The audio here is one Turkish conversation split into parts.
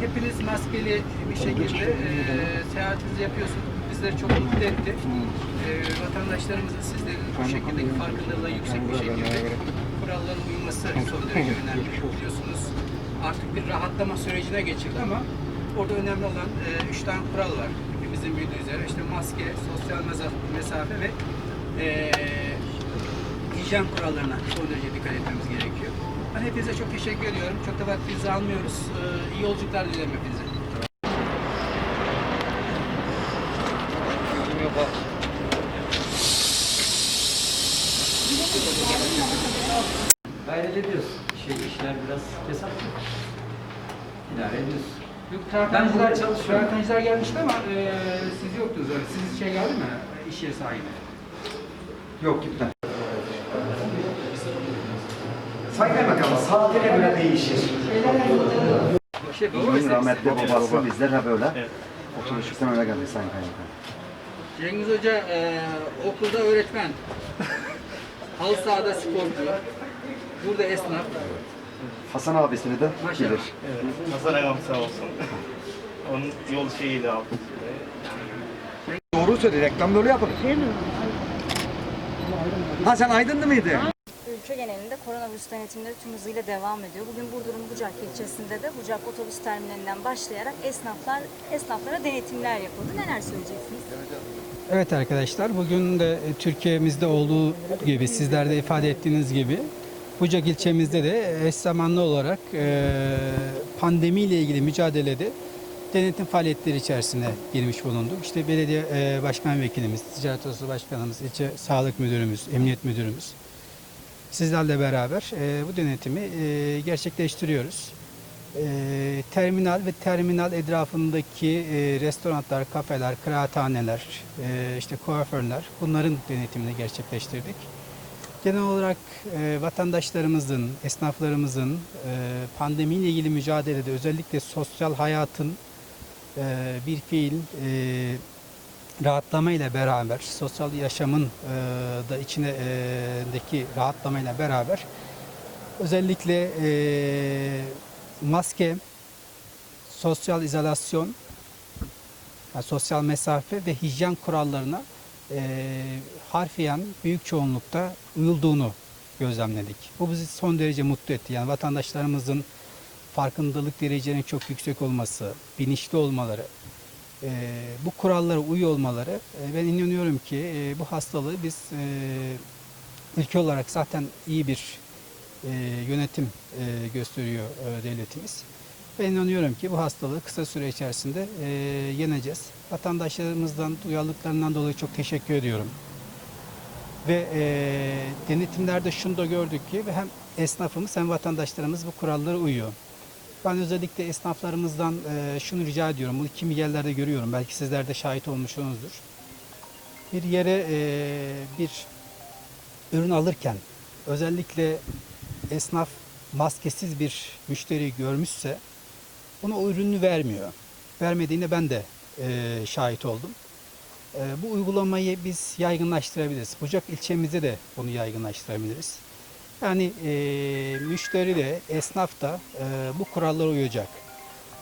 hepiniz maskeli bir şekilde e, seyahatinizi yapıyorsunuz. Bizleri çok mutlu etti. E, vatandaşlarımızın sizlerin bu şekildeki farkındalığı yüksek bir şekilde kurallara uyması son derece önemli. Biliyorsunuz artık bir rahatlama sürecine geçildi ama orada önemli olan e, üç tane kural var. Hepimizin bildiği üzere işte maske, sosyal mesafe ve e, hijyen kurallarına son derece dikkat etmemiz gerekiyor. Ben hepinize çok teşekkür ediyorum. Çok da vaktinizi almıyoruz. Ee, iyi yolculuklar dilerim hepinize. Gayret ediyoruz. Şey, işler biraz kesat. İdare ediyoruz. Yok, Öğrenciler çalışıyor. Öğrenciler gelmişti ama e, siz yoktunuz öyle. Siz şey geldi mi? İş yeri sahibi. Yok gitme. Sayın Kaymakam saatine göre değişir. Şey, Bizim rahmetli babası bizler ha böyle. Oturuşluktan öyle geldi Sayın Kaymakam. Cengiz Hoca e, okulda öğretmen. Halı sahada sporcu. Burada esnaf. Hasan abisini de Maşallah. bilir. Evet, Hasan ağam sağ olsun. Onun yol şeyiyle aldık. Doğru söyle reklam böyle yapın. Ha sen Aydınlı mıydın? Ülke genelinde koronavirüs denetimleri tüm hızıyla devam ediyor. Bugün Burdur'un Bucak ilçesinde de Bucak otobüs terminalinden başlayarak esnaflar esnaflara denetimler yapıldı. Neler söyleyeceksiniz? Evet arkadaşlar bugün de e, Türkiye'mizde olduğu gibi sizler de ifade ettiğiniz gibi Bucak ilçemizde de eş zamanlı olarak e, pandemiyle ilgili mücadelede denetim faaliyetleri içerisine girmiş bulunduk. İşte belediye e, başkan vekilimiz, ticaret odası başkanımız, ilçe sağlık müdürümüz, emniyet müdürümüz sizlerle beraber e, bu denetimi e, gerçekleştiriyoruz. E, terminal ve terminal etrafındaki e, restoranlar, kafeler, kıraathaneler, e, işte kuaförler bunların denetimini gerçekleştirdik. Genel olarak e, vatandaşlarımızın, esnaflarımızın e, pandemiyle ilgili mücadelede özellikle sosyal hayatın e, bir fiil e, rahatlamayla beraber, sosyal yaşamın e, da içine e, deki rahatlamayla beraber özellikle e, maske, sosyal izolasyon, yani sosyal mesafe ve hijyen kurallarına e, harfiyen büyük çoğunlukta uyulduğunu gözlemledik. Bu bizi son derece mutlu etti. Yani vatandaşlarımızın farkındalık derecelerinin çok yüksek olması, bilinçli olmaları, e, bu kurallara uyuyor olmaları e, ben inanıyorum ki e, bu hastalığı biz e, ülke olarak zaten iyi bir e, yönetim e, gösteriyor e, devletimiz. Ben inanıyorum ki bu hastalığı kısa süre içerisinde e, yeneceğiz. Vatandaşlarımızdan duyarlılıklarından dolayı çok teşekkür ediyorum. Ve e, denetimlerde şunu da gördük ki hem esnafımız hem vatandaşlarımız bu kurallara uyuyor. Ben özellikle esnaflarımızdan e, şunu rica ediyorum. Bunu kimi yerlerde görüyorum. Belki sizler de şahit olmuşsunuzdur. Bir yere e, bir ürün alırken özellikle esnaf maskesiz bir müşteri görmüşse ona o ürünü vermiyor. Vermediğine ben de e, şahit oldum. Bu uygulamayı biz yaygınlaştırabiliriz. Bucak ilçemizde de bunu yaygınlaştırabiliriz. Yani e, müşteri de, esnaf da e, bu kurallara uyacak.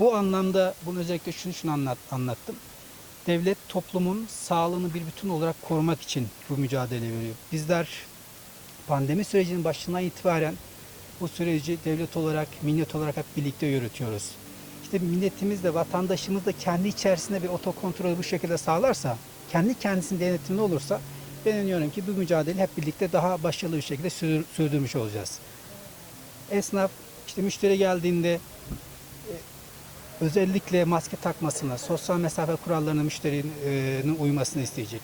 Bu anlamda bunu özellikle şunu şunu anlat, anlattım. Devlet toplumun sağlığını bir bütün olarak korumak için bu mücadele veriyor. Bizler pandemi sürecinin başından itibaren bu süreci devlet olarak, millet olarak hep birlikte yürütüyoruz. İşte milletimiz de, vatandaşımız da kendi içerisinde bir otokontrolü bu şekilde sağlarsa, kendi kendisinin denetimli olursa ben inanıyorum ki bu mücadeleyi hep birlikte daha başarılı bir şekilde sürdür- sürdürmüş olacağız. Esnaf işte müşteri geldiğinde e, özellikle maske takmasına, sosyal mesafe kurallarına müşterinin uymasını isteyecek.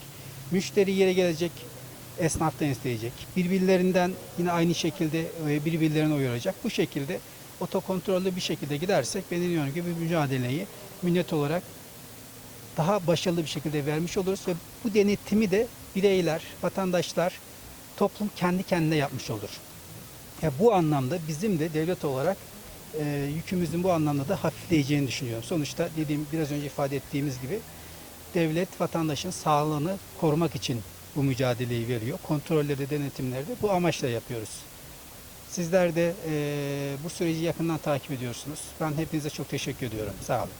Müşteri yere gelecek, esnaftan isteyecek. Birbirlerinden yine aynı şekilde e, birbirlerine uyaracak. Bu şekilde otokontrollü bir şekilde gidersek ben inanıyorum ki bu mücadeleyi millet olarak daha başarılı bir şekilde vermiş oluruz ve bu denetimi de bireyler, vatandaşlar, toplum kendi kendine yapmış olur. Ya bu anlamda bizim de devlet olarak e, yükümüzün bu anlamda da hafifleyeceğini düşünüyorum. Sonuçta dediğim biraz önce ifade ettiğimiz gibi devlet vatandaşın sağlığını korumak için bu mücadeleyi veriyor. Kontrolleri, denetimleri de bu amaçla yapıyoruz. Sizler de e, bu süreci yakından takip ediyorsunuz. Ben hepinize çok teşekkür ediyorum. Sağ olun.